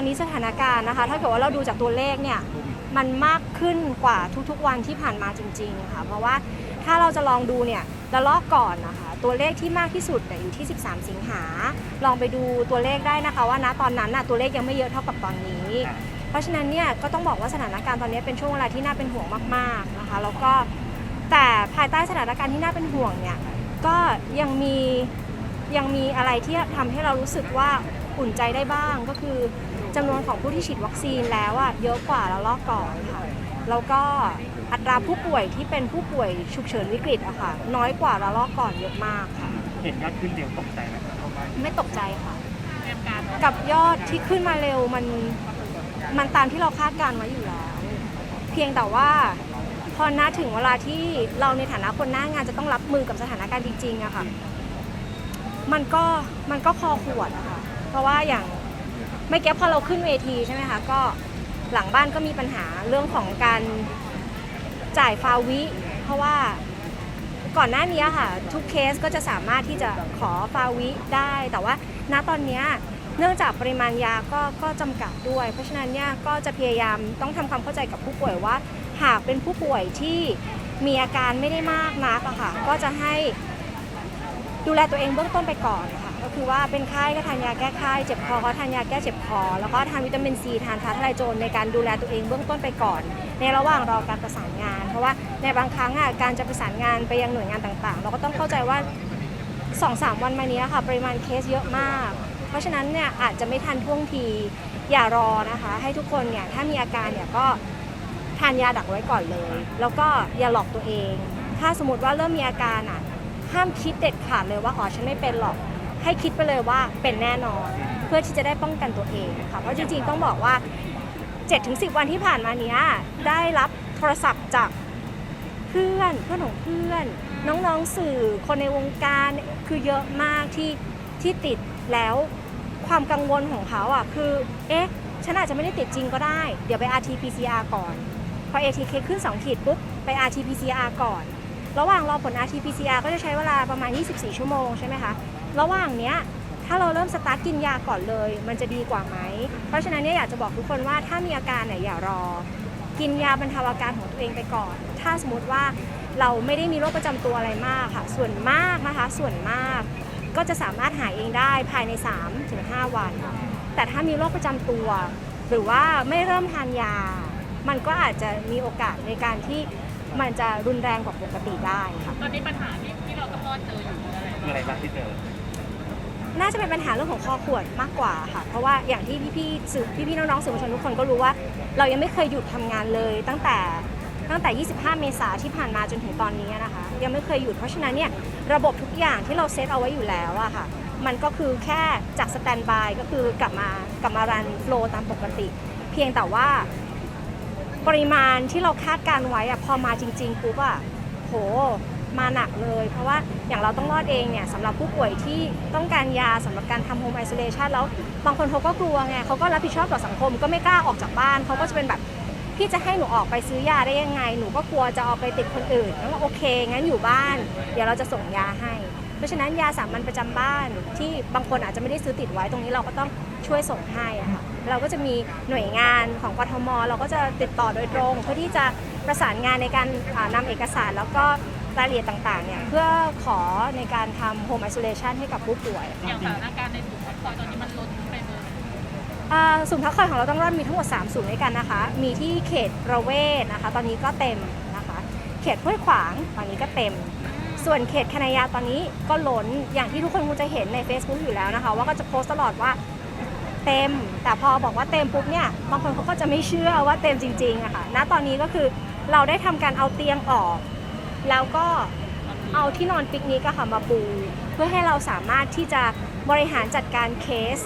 ตอนนี้สถานการณ์นะคะ ถ้าเกิดว่าเราดูจากตัวเลขเนี่ยมันมากขึ้นกว่าทุกๆ วันที่ผ่านมาจริงๆค่ะเพราะว่าถ้าเราจะลองดูเนี่ยระลอกก่อนนะคะ ตัวเลขที่มากที่สุดอยู่ที่ 13 สิงหา ลองไปดูตัวเลขได้นะคะ ว่าณตอนนั้นน่ะตัวเลขยังไม่เยอะเท่ากับตอนนี้ เพราะฉะนั้นเนี่ยก็ต้องบอกว่าสถานการณ์ตอนนี้เป็นช่วงเวลาที่น่าเป็นห่วงมากๆนะคะ แล้วก็แต่ภายใต้สถานการณ์ที่น่าเป็นห่วงเนี่ยก็ยังมียังมีอะไรที่ทำให้เรารู้สึกว่าอุ่นใจได้บ้างก็คือ จำนวนของผู้ที่ฉีดวัคซีนแล้วอะเยอะกว่าแล้วลอกก่อนค่ะ แล้วก็อัตราผู้ป่วยที่เป็นผู้ป่วยฉุกเฉินวิกฤตอะค่ะ น้อยกว่าระลอกก่อนเยอะมากค่ะ เห็นยอดขึ้นเร็วตกใจไหมครับไม่ตกใจค่ะ กับยอดที่ขึ้นมาเร็วมันมันตามที่เราคาดการณ์ไว้อยู่แล้ว เพียงแต่ว่าพอณถึงเวลาที่เราในฐานะคนหน้างานจะต้องรับมือกับสถานการณ์จริงๆอะค่ะ มันก็มันก็คอขวดอะค่ะ เพราะว่าอย่าง ไม่แก้พอเราขึ้นเวทีใช่ไหมคะก็หลังบ้านก็มีปัญหาเรื่องของการจ่ายฟาวิ เพราะว่าก่อนหน้านี้ค่ะ ทุกเคสก็จะสามารถที่จะขอฟาวิได้ แต่ว่าณตอนนี้เนื่องจากปริมาณยาก็ก็จำกัดด้วย เพราะฉะนั้นเนี่ยก็จะพยายามต้องทำความเข้าใจกับผู้ป่วยว่า หากเป็นผู้ป่วยที่มีอาการไม่ได้มากนักอะค่ะก็จะให้ดูแลตัวเองเบื้องต้นไปก่อนนะคะ ก็คือว่าเป็นไข้ก็ทานยาแก้ไข้เจ็บคอก็ทานยาแก้เจ็บคอ แล้วก็ทานวิตามินซีทานฟ้าทลายโจรในการดูแลตัวเองเบื้องต้นไปก่อน ในระหว่างรอการประสานงาน เพราะว่าในบางครั้งอะการจะประสานงานไปยังหน่วยงานต่างๆ เราก็ต้องเข้าใจว่า2อสวันมานี้ค่ะปริมาณเคสเยอะมาก เพราะฉะนั้นเนี่ยอาจจะไม่ทันท่วงทีอย่ารอนะคะ ให้ทุกคนเนี่ยถ้ามีอาการเนี่ยก็ทานยาดักไว้ก่อนเลย แล้วก็อย่าหลอกตัวเอง ถ้าสมมติว่าเริ่มมีอาการอะห้ามคิดเด็ดขาดเลยว่าอ๋อฉันไม่เป็นหรอก ให้คิดไปเลยว่าเป็นแน่นอน เพื่อที่จะได้ป้องกันตัวเองค่ะเพราะจริงๆต้องบอกว่า 7-10 วันที่ผ่านมาเนี้ยได้รับโทรศัพท์จากเพื่อนเพื่อนของเพื่อน น้องๆสื่อคนในวงการคือเยอะมากที่ที่ติดแล้วความกังวลของเขาอะคือเอ๊ะฉันอาจจะไม่ได้ติดจริงก็ได้ เดี๋ยวไป RT-PCR ก่อน พอ ATK ขึ้น 2 ขีดปุ๊บ ไป RT-PCR ก่อน ระหว่างรอผล RT-PCR ก็จะใช้เวลาประมาณ 24 ชั่วโมงใช่ไหมคะ ระหว่างเนี้ยถ้าเราเริ่มสตาร์ทกินยาก่อนเลย มันจะดีกว่าไหม เพราะฉะนั้นเนี่ยอยากจะบอกทุกคนว่าถ้ามีอาการเนี่ยอย่ารอ กินยาบรรเทาอาการของตัวเองไปก่อน ถ้าสมมติว่าเราไม่ได้มีโรคประจำตัวอะไรมากค่ะ ส่วนมากนะคะ ส่วนมากก็จะสามารถหายเองได้ภายใน 3-5 วัน แต่ถ้ามีโรคประจำตัว หรือว่าไม่เริ่มทานยา มันก็อาจจะมีโอกาสในการที่มันจะรุนแรงกว่าปกติได้ค่ะ ตอนนี้ปัญหาที่ที่เราต้องรอดเจออยู่อะไรคืออะไรบ้างที่เจอ น่าจะเป็นปัญหาเรื่องของคอขวดมากกว่าค่ะ เพราะว่าอย่างที่พี่ๆสื่อพี่ๆน้องๆสื่อมวลชนทุกคนก็รู้ว่า เรายังไม่เคยหยุดทำงานเลย ตั้งแต่ตั้งแต่ 25 เมษาที่ผ่านมาจนถึงตอนนี้นะคะ ยังไม่เคยหยุด เพราะฉะนั้นเนี่ยระบบทุกอย่างที่เราเซตเอาไว้อยู่แล้วอะค่ะ มันก็คือแค่จากสแตนบายก็คือกลับมากลับมารันโฟลตามปกติ เพียงแต่ว่าปริมาณที่เราคาดการไว้อะพอมาจริงๆปุ๊บอะโห มาหนักเลย เพราะว่าอย่างเราต้องรอดเองเนี่ยสำหรับผู้ป่วยที่ต้องการยาสำหรับการทำโฮมไอโซเลชันแล้วบางคนเขาก็กลัวไงเขาก็รับผิดชอบต่อสังคมก็ไม่กล้าออกจากบ้านเขาก็จะเป็นแบบพี่จะให้หนูออกไปซื้อยาได้ยังไง หนูก็กลัวจะเอาไปติดคนอื่นแล้วก็โอเค งั้นอยู่บ้าน เดี๋ยวเราจะส่งยาให้ เพราะฉะนั้นยาสามัญประจำบ้าน ที่บางคนอาจจะไม่ได้ซื้อติดไว้ตรงนี้เราก็ต้องช่วยส่งให้อะค่ะเราก็จะมีหน่วยงานของกทม เราก็จะติดต่อโดยตรง เพื่อที่จะประสานงานในการอ่านำเอกสารแล้วก็ รายละเอียดต่างๆเนี่ยเพื่อขอในการทำโฮมไอโซเลชันให้กับผู้ป่วยอย่างสถานการณ์ในศูนย์พักคอยตอนนี้มันล้นไปเลยอ่าศูนย์พักคอยของเราต้องรอดมีทั้งหมด3ศูนย์ด้วยกันนะคะ มีที่เขตประเวศนะคะ ตอนนี้ก็เต็มนะคะ เขตห้วยขวางตอนนี้ก็เต็ม ส่วนเขตคณะยาวตอนนี้ก็ล้นอย่างที่ทุกคนคงจะเห็นใน Facebook อยู่แล้วนะคะ ว่าก็จะโพสต์ตลอดว่าเต็ม แต่พอบอกว่าเต็มปุ๊บเนี่ยบางคนเขาก็จะไม่เชื่อว่าเต็มจริงๆอะค่ะณตอนนี้ก็คือเราได้ทำการเอาเตียงออก แล้วก็เอาที่นอนปิกนิกอะค่ะมาปู เพื่อให้เราสามารถที่จะบริหารจัดการเคส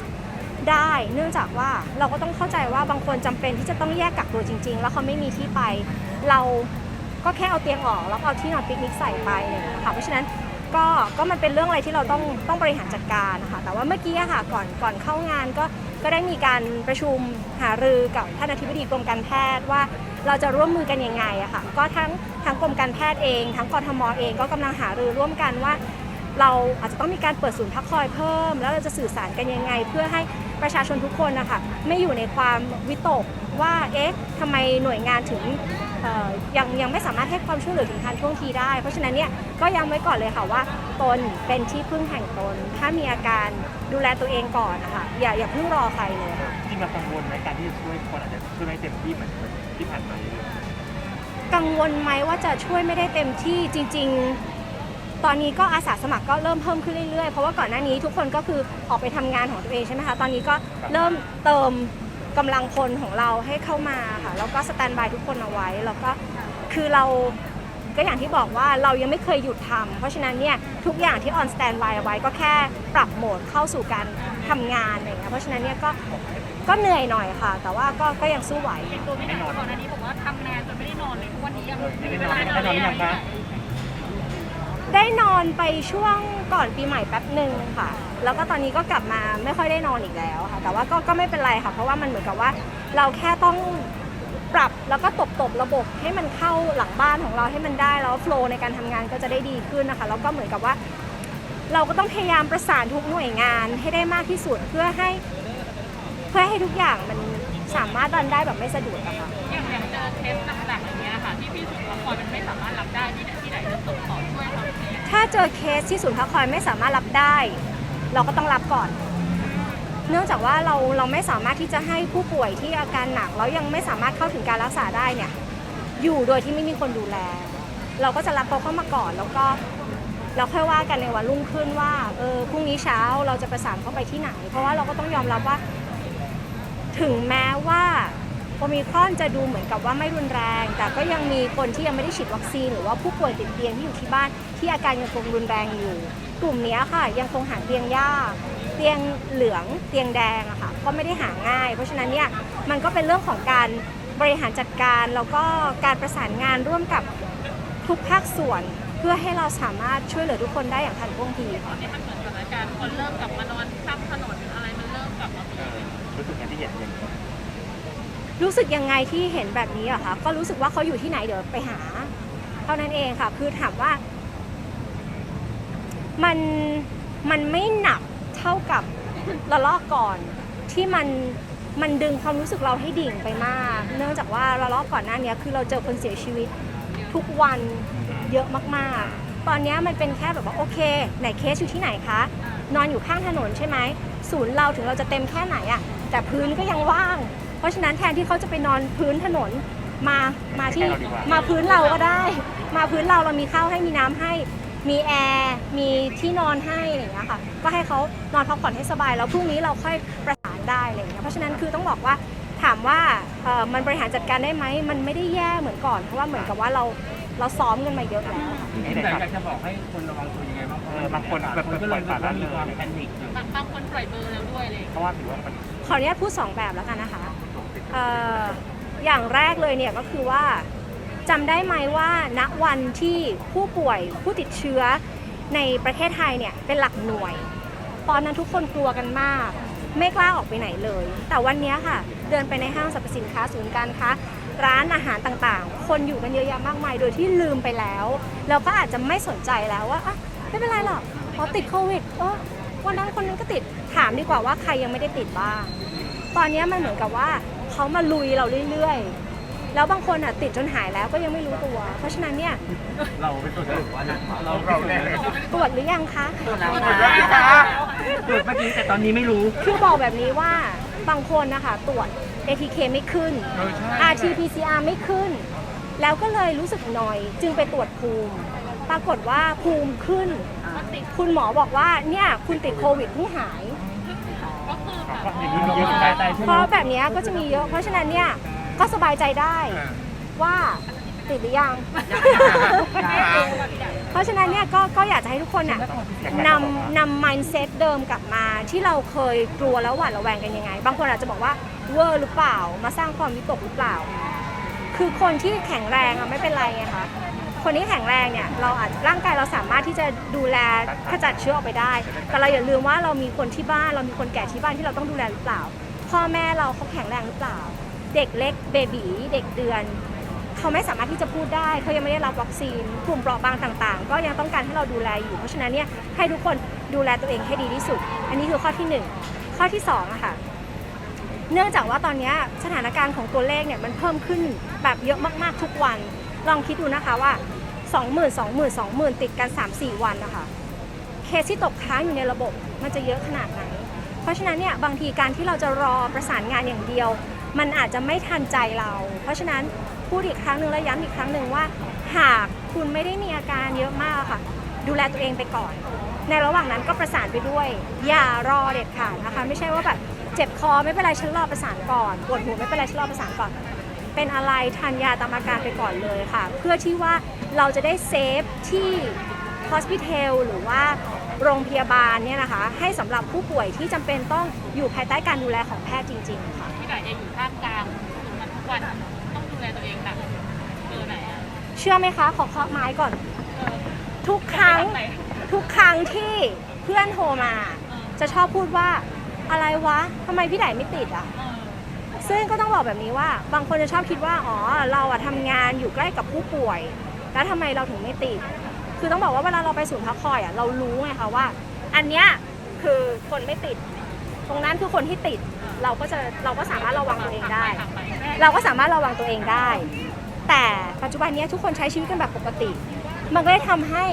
ได้ เนื่องจากว่าเราก็ต้องเข้าใจว่าบางคนจำเป็นที่จะต้องแยกกักตัวจริง ๆ แล้วเขาไม่มีที่ไป เราก็แค่เอาเตียงออกแล้วเอาที่นอนปิกนิกใส่ไปเงี้ยค่ะเพราะฉะนั้นก็ก็มันเป็นเรื่องอะไรที่เราต้องต้องบริหารจัดการนะคะแต่ว่าเมื่อกี้ค่ะก่อนก่อนเข้างานก็ ก็ได้มีการประชุมหารือกับท่านอธิบดีกรมการแพทย์ว่าเราจะร่วมมือกันยังไงอะค่ะก็ทั้งทั้งกรมการแพทย์เองทั้งกทมเองก็กำลังหารือร่วมกันว่า เราอาจจะต้องมีการเปิดศูนย์พักคอยเพิ่ม แล้วเราจะสื่อสารกันยังไง เพื่อให้ประชาชนทุกคนนะคะไม่อยู่ในความวิตกว่าเอ๊ะทำไมหน่วยงานถึง ยังยังไม่สามารถให้ความช่วยเหลือถึงทันท่วงทีได้ เพราะฉะนั้นเนี่ยก็ย้ำไว้ก่อนเลยค่ะว่าตนเป็นที่พึ่งแห่งตน ถ้ามีอาการดูแลตัวเองก่อนนะคะอย่าอย่าเพิ่งรอใครเลยค่ะ จริงเรากังวลในการที่จะช่วยคนอาจจะช่วยไม่เต็มที่เหมือนที่ผ่านมาเลยกังวลไหมว่าจะช่วยไม่ได้เต็มที่จริง ๆ ตอนนี้ก็อาสาสมัครก็เริ่มเพิ่มขึ้นเรื่อยๆ เพราะว่าก่อนหน้านี้ทุกคนก็คือออกไปทำงานของตัวเองใช่ไหมคะ ตอนนี้ก็เริ่มเติม กำลังพลของเราให้เข้ามาค่ะแล้วก็สแตนบายทุกคนเอาไว้แล้วก็คือเราก็อย่างที่บอกว่าเรายังไม่เคยหยุดทำเพราะฉะนั้นเนี่ยทุกอย่างที่ออนสแตนบายเอาไว้ก็แค่ปรับโหมดเข้าสู่การทำงานอะไรอย่างเงี้ยเพราะฉะนั้นเนี่ยก็ก็เหนื่อยหน่อยค่ะ แต่ว่าก็ก็ยังสู้ไหว อย่างตัวพี่หนักก่อนอันนี้บอกว่าทำงานจนไม่ได้นอนเลยทุกวันนี้ยังมีเวลาได้นอนหรือยังคะ ได้นอนไปช่วงก่อนปีใหม่แป๊บหนึ่งค่ะ แล้วก็ตอนนี้ก็กลับมาไม่ค่อยได้นอนอีกแล้วค่ะ แต่ว่าก็ก็ไม่เป็นไรค่ะ เพราะว่ามันเหมือนกับว่า เราแค่ต้องปรับแล้วก็ตบตบระบบให้มันเข้าหลังบ้านของเราให้มันได้แล้วโฟล์ในการทำงานก็จะได้ดีขึ้นนะคะ แล้วก็เหมือนกับว่า เราก็ต้องพยายามประสานทุกหน่วยงานให้ได้มากที่สุดเพื่อให้ เพื่อให้ทุกอย่างมันสามารถรันได้แบบไม่สะดุดอะค่ะอย่างอย่างเจอเคสหนักๆอย่างเงี้ยค่ะที่พี่สุดละครมันไม่สามารถรับได้ที่ไหน ถ้าเจอเคสที่ศูนย์พักคอยไม่สามารถรับได้ เราก็ต้องรับก่อน เนื่องจากว่าเราเราไม่สามารถที่จะให้ผู้ป่วยที่อาการหนักแล้วยังไม่สามารถเข้าถึงการรักษาได้เนี่ยอยู่โดยที่ไม่มีคนดูแล เราก็จะรับเขาเข้ามาก่อนแล้วก็เราค่อยว่ากันในวันรุ่งขึ้นว่าเออพรุ่งนี้เช้าเราจะประสานเขาไปที่ไหน เพราะว่าเราก็ต้องยอมรับว่า ถึงแม้ว่า โอมิครอนจะดูเหมือนกับว่าไม่รุนแรง แต่ก็ยังมีคนที่ยังไม่ได้ฉีดวัคซีน หรือว่าผู้ป่วยติดเตียงที่อยู่ที่บ้านที่อาการยังคงรุนแรงอยู่ กลุ่มเนี้ยค่ะ ยังคงหาเตียงยาก เตียงเหลืองเตียงแดงอะค่ะก็ไม่ได้หาง่าย เพราะฉะนั้นเนี่ยมันก็เป็นเรื่องของการบริหารจัดการแล้วก็การประสานงานร่วมกับทุกภาคส่วนเพื่อให้เราสามารถช่วยเหลือทุกคนได้อย่างทันท่วงทีตอค่ะนนี้มันเหมือนสถานการณ์คนเริ่มกลับมานอนข้ามถนนอะไรมันเริ่มกลับมาเออรู้สึกไงที่เห็นอย่างนี้ รู้สึกยังไงที่เห็นแบบนี้อะคะก็รู้สึกว่าเขาอยู่ที่ไหนเดี๋ยวไปหา เท่านั้นเองค่ะ คือถามว่า มันมันไม่หนักเท่ากับระลอกก่อนที่มันมันดึงความรู้สึกเราให้ดิ่งไปมาก เนื่องจากว่าระลอกก่อนหน้านี้คือเราเจอคนเสียชีวิตทุกวันเยอะมากๆ ตอนนี้มันเป็นแค่แบบว่าโอเค ไหนเคสอยู่ที่ไหนคะ นอนอยู่ข้างถนนใช่ไหมศูนย์เราถึงเราจะเต็มแค่ไหนอะแต่พื้นก็ยังว่าง เพราะฉะนั้นแทนที่เขาจะไปนอนพื้นถนนมามาที่มาพื้นเราก็ได้ มาพื้นเราเรามีข้าวให้มีน้ำให้ มีแอร์มีที่นอนให้อะไรอย่างเงี้ยค่ะก็ให้เขานอนพักผ่อนให้สบายแล้วพรุ่งนี้เราค่อยประสานได้อะไรอย่างเงี้ยเพราะฉะนั้นคือต้องบอกว่าถามว่าเอ่อมันบริหารจัดการได้ไหมมันไม่ได้แย่เหมือนก่อนเพราะว่าเหมือนกับว่าเราเราซ้อมกันมาเยอะแล้วค่ะที่ไหนแต่คอรัยาบกจะบอกให้คนระวังตัวยังไงบ้างเออบางคนแบบคนก็ปเลล่อยยปละละเลยมีความแพนิคอยู่บางบางคนปล่อยเบอร์แล้วด้วยเลย เพราะว่าถือว่ามัน ขออนุญาตพูดสองแบบแล้วกันนะคะเอย่างแรกเลยเนี่ยก็คือว่าจำได้ไหมว่าณวันที่ผู้ป่วยผู้ติดเชื้อในประเทศไทยเนี่ยเป็นหลักหน่วย ตอนนั้นทุกคนกลัวกันมาก ไม่กล้าออกไปไหนเลย แต่วันนี้ค่ะ เดินไปในห้างสรรพสินค้าศูนย์การค้าร้านอาหารต่างๆ คนอยู่กันเยอะแยะมากมายโดยที่ลืมไปแล้วแล้วก็อาจจะไม่สนใจแล้วว่าอะไม่เป็นไรหรอกเพอติดโควิดเออวันนั้นคนนึงก็ติดถามดีกว่าว่าใครยังไม่ได้ติดบ้างตอนนี้มันเหมือนกับว่า เขามาลุยเราเรื่อยๆ แล้วบางคนอะติดจนหายแล้วก็ยังไม่รู้ตัว เพราะฉะนั้นเนี่ยเราเป็นตัวสรุปว่าเราเราแน่ตรวจหรือยังคะตรวจเมื่อกี้แต่ตอนนี้ไม่รู้ คือบอกแบบนี้ว่าบางคนนะคะตรวจ ATK ไม่ขึ้นเออใช่ RT-PCR ไม่ขึ้น แล้วก็เลยรู้สึกหน่อย จึงไปตรวจภูมิ ปรากฏว่าภูมิขึ้นมันติดคุณหมอบอกว่าเนี่ยคุณติดโควิดเพิ่งหาย ก็คือแบบก็อย่างนี้มี เยอะเหมือนกันใจใช่ไหเพมราะแบบเนี้ยก็จะมีเยอะ เพราะฉะนั้นเนี่ยก็สบายใจได้ว่าติดหรือยัง เพราะฉะนั้นเนี่ยก็ก็อยากจะให้ทุกคนเนี่ยนำนำ mindset เดิมกลับมาที่เราเคยกลัวแล้วหวาดระแวงกันยังไง บางคนอาจจะบอกว่าเวอร์หรือเปล่า มาสร้างความวิตกหรือเปล่า คือคนที่แข็งแรงอะไม่เป็นไรไงคะคนที่แข็งแรงเนี่ยเราอาจร่างกายเราสามารถที่จะดูแลขจัดเชื้อออกไปได้ แต่เราอย่าลืมว่าเรามีคนที่บ้านเรามีคนแก่ที่บ้านที่เราต้องดูแลหรือเปล่า พ่อแม่เราเขาแข็งแรงหรือเปล่า เด็กเล็กเบบีเด็กเดือน เขาไม่สามารถที่จะพูดได้ เขายังไม่ได้รับวัคซีน กลุ่มเปราะบางต่าง ๆ ก็ยังต้องการให้เราดูแลอยู่ เพราะฉะนั้นเนี่ยให้ทุกคนดูแลตัวเองให้ดีที่สุด อันนี้คือข้อที่หนึ่งข้อที่สองอะค่ะเนื่องจากว่าตอนนี้สถานการณ์ของตัวเลขเนี่ยมันเพิ่มขึ้นแบบเยอะมากๆทุกวัน ลองคิดดูนะคะว่า 20,000 20,000 20,000 ติดกัน 3-4 วันนะคะ เคสที่ตกค้างอยู่ในระบบมันจะเยอะขนาดไหน เพราะฉะนั้นเนี่ยบางทีการที่เราจะรอประสานงานอย่างเดียว มันอาจจะไม่ทันใจเรา เพราะฉะนั้นพูดอีกครั้งหนึ่งและย้ำอีกครั้งหนึ่งว่า หากคุณไม่ได้มีอาการเยอะมากค่ะ ดูแลตัวเองไปก่อน ในระหว่างนั้นก็ประสานไปด้วย อย่ารอเด็ดขาดนะคะ ไม่ใช่ว่าแบบเจ็บคอไม่เป็นไรฉันรอประสานก่อนปวดหัวไม่เป็นไรฉันรอประสานก่อน เป็นอะไรทานยาตามอาการไปก่อนเลยค่ะ เพื่อที่ว่าเราจะได้เซฟที่ hospital หรือว่า โรงพยาบาลเนี่ยนะคะ ให้สำหรับผู้ป่วยที่จำเป็นต้องอยู่ภายใต้การดูแลของแพทย์จริง ๆ ค่ะพี่ไหนเองอยู่ท่ามกลางมันทุกวันต้องดูแลตัวเองหนักเบอร์ไหนอะเชื่อไหมคะขอเคาะไม้ก่อนเออทุกครั้งไหนทุกครั้งที่เพื่อนโทรมาเออจะชอบพูดว่าอะไรวะทำไมพี่ไหนไม่ติดอะเออซึ่งก็ต้องบอกแบบนี้ว่า บางคนจะชอบคิดว่า อ๋อ เราอะทำงานอยู่ใกล้กับผู้ป่วย แล้วทำไมเราถึงไม่ติด คือต้องบอกว่าเวลาเราไปศูนย์พักคอยอะเรารู้ไงคะว่า อันเนี้ยคือคนไม่ติด ตรงนั้นคือคนที่ติดเราก็จะเราก็สามารถระวังตัวเองได้ เราก็สามารถระวังตัวเองได้ แต่ปัจจุบันนี้ทุกคนใช้ชีวิตกันแบบปกติ มันก็เลยทำให้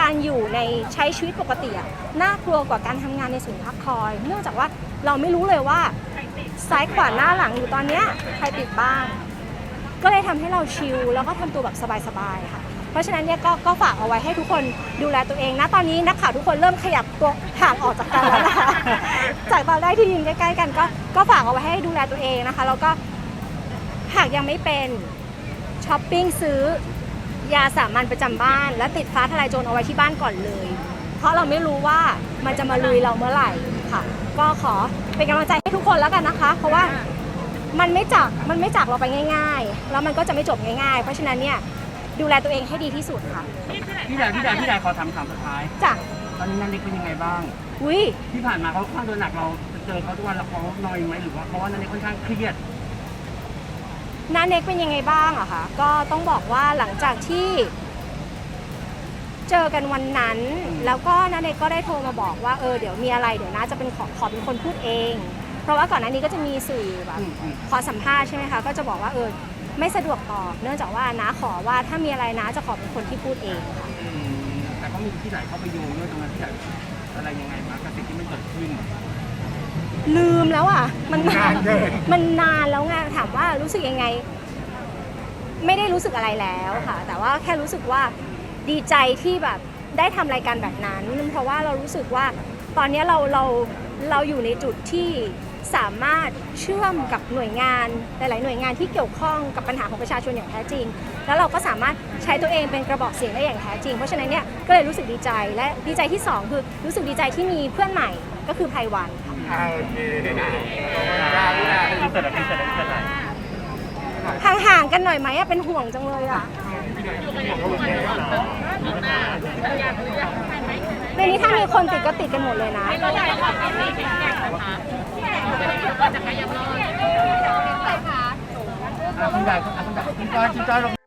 การอยู่ในใช้ชีวิตปกติอะน่ากลัวกว่าการทำงานในศูนย์พักคอย เนื่องจากว่าเราไม่รู้เลยว่าซ้ายขวาหน้าหลังอยู่ตอนเนี้ยใครติดบ้าง ก็เลยทำให้เราชิลแล้วก็ทำตัวแบบสบายๆค่ะ เพราะฉะนั้นเนี่ยก็ก็ฝากเอาไว้ให้ทุกคนดูแลตัวเองนะตอนนี้นักข่าวทุกคนเริ่มขยับตัวห่างออกจากกันแล้วนะคะจากตอนแรกที่ยืนใกล้ๆกันก็ก็ฝากเอาไว้ให้ดูแลตัวเองนะคะแล้วก็หากยังไม่เป็นช้อปปิ้งซื้อยาสามัญประจำบ้าน และติดฟ้าทลายโจรเอาไว้ที่บ้านก่อนเลย เพราะเราไม่รู้ว่ามันจะมาลุยเราเมื่อไหร่ค่ะ ก็ขอเป็นกำลังใจให้ทุกคนแล้วกันนะคะ เพราะว่ามันไม่จากมันไม่จากเราไปง่าย ๆ แล้วมันก็จะไม่จบง่ายๆ เพราะฉะนั้นเนี่ย ดูแลตัวเองให้ดีที่สุดค่ะพี่ใหญ่พี่ใหญ่พี่ใหญ่ขอถามคำสุดท้าย จ้ะตอนนี้นันเด็กเป็นยังไงบ้าง อุ้ยที่ผ่านมาเขาค่อนข้างโดนหนักเราจะเจอเขาทุกวันแล้วเขานอยไหมหรือว่าเพราะว่านันเด็กค่อนข้างเครียดน้าเน็กเป็นยังไงบ้างอะคะก็ต้องบอกว่าหลังจากที่เจอกันวันนั้น แล้วก็น้าเน็กก็ได้โทรมาบอกว่าเออเดี๋ยวมีอะไรเดี๋ยวน้าจะเป็นขอขอเป็นคนพูดเอง เพราะว่าก่อนหน้านี้ก็จะมีสื่อแบบอืมอืมขอสัมภาษณ์ใช่ไหมคะก็จะบอกว่าเออ ไม่สะดวกตอบ เนื่องจากว่าน้าขอว่าถ้ามีอะไรน้าจะขอเป็นคนที่พูดเองค่ะอืมแต่ก็มีที่ไหนเข้าไปโยงด้วยตรงนั้นที่ไหนอะไรยังไงมากับสิ่งที่มันเกิดขึ้น ลืมแล้วอะ มันนานเกิน มันนานแล้วไงถามว่ารู้สึกยังไง ไม่ได้รู้สึกอะไรแล้วค่ะ แต่ว่าแค่รู้สึกว่าดีใจที่แบบได้ทำรายการแบบนั้น เพราะว่าเรารู้สึกว่าตอนนี้เราเราเราอยู่ในจุดที่ สามารถเชื่อมกับหน่วยงานหลาย ๆ หน่วยงานที่เกี่ยวข้องกับปัญหาของประชาชนอย่างแท้จริง แล้วเราก็สามารถใช้ตัวเองเป็นกระบอกเสียงได้อย่างแท้จริง เพราะฉะนั้นเนี่ยก็เลยรู้สึกดีใจและดีใจที่สองคือรู้สึกดีใจที่มีเพื่อนใหม่ก็คือไพวันค่ะ โอเคอินเสิร์ตอินเสิร์ตอินเสิร์ตหน่อยห่างๆกันหน่อยไหมอะเป็นห่วงจังเลยอะ อยู่กัน ให้ไหมในนี้ถ้ามีคนติดก็ติดกันหมดเลยนะให้เราได้ความคิดเห็นแข็งแกร่งนะคะก็จะขยับรอดอะคุณใหญ่คุณใหญ่คุณจอยคุณจอยลง